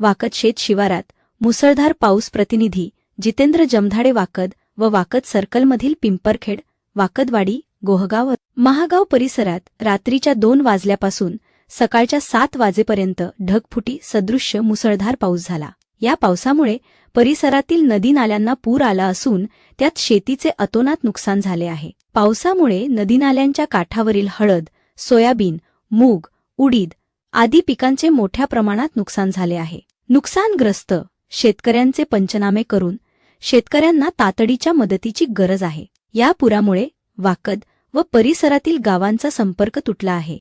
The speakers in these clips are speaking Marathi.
वाकद शेत शिवारात मुसळधार पाऊस प्रतिनिधी जितेंद्र जमधाडे वाकद व वाकद सर्कलमधील पिंपरखेड वाकदवाडी गोहगाव महागाव परिसरात रात्रीच्या दोन वाजल्यापासून सकाळच्या सात वाजेपर्यंत ढगफुटी सदृश्य मुसळधार पाऊस झाला. या पावसामुळे परिसरातील नदी नाल्यांना पूर आला असून त्यात शेतीचे अतोनात नुकसान झाले आहे. पावसामुळे नदी नाल्यांच्या काठावरील हळद सोयाबीन मूग उडीद आदी पिकांचे मोठ्या प्रमाणात नुकसान झाले आहे. नुकसानग्रस्त शेतकऱ्यांचे पंचनामे करून शेतकऱ्यांना तातडीच्या मदतीची गरज आहे. या पुरामुळे वाकद व परिसरातील गावांचा संपर्क तुटला आहे.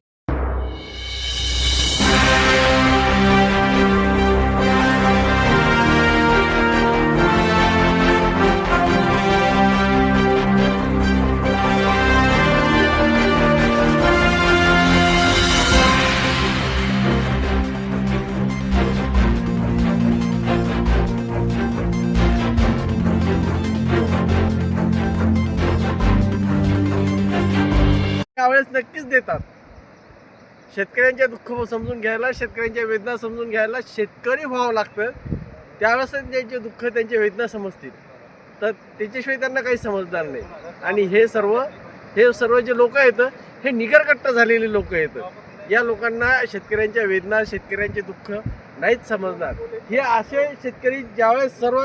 त्यावेळेस नक्कीच देतात. शेतकऱ्यांच्या दुःख समजून घ्यायला शेतकऱ्यांच्या वेदना समजून घ्यायला शेतकरी व्हावं लागतं. त्यावेळेस त्यांचे दुःख त्यांच्या वेदना समजतील. तर त्याच्याशिवाय त्यांना काही समजणार नाही. आणि हे सर्व हे सर्व जे लोक आहेत हे निगरकट्ट झालेले लोक आहेत. या लोकांना शेतकऱ्यांच्या वेदना शेतकऱ्यांचे दुःख नाहीच समजणार. हे असे शेतकरी ज्यावेळेस सर्व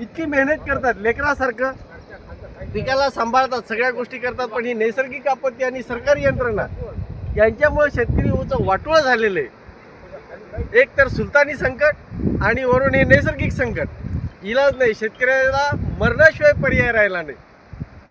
इतकी मेहनत करतात लेकरासारखं पिकाला सांभाळतात सगळ्या गोष्टी करतात पण ही नैसर्गिक आपत्ती आणि सरकारी यंत्रणा यांच्यामुळे शेतकरी होचं वाटोळं झालेलं आहे. एक तर सुलतानी संकट आणि वरून हे नैसर्गिक संकट. इलाज नाही शेतकऱ्याला मरणाशिवाय पर्याय राहिला नाही.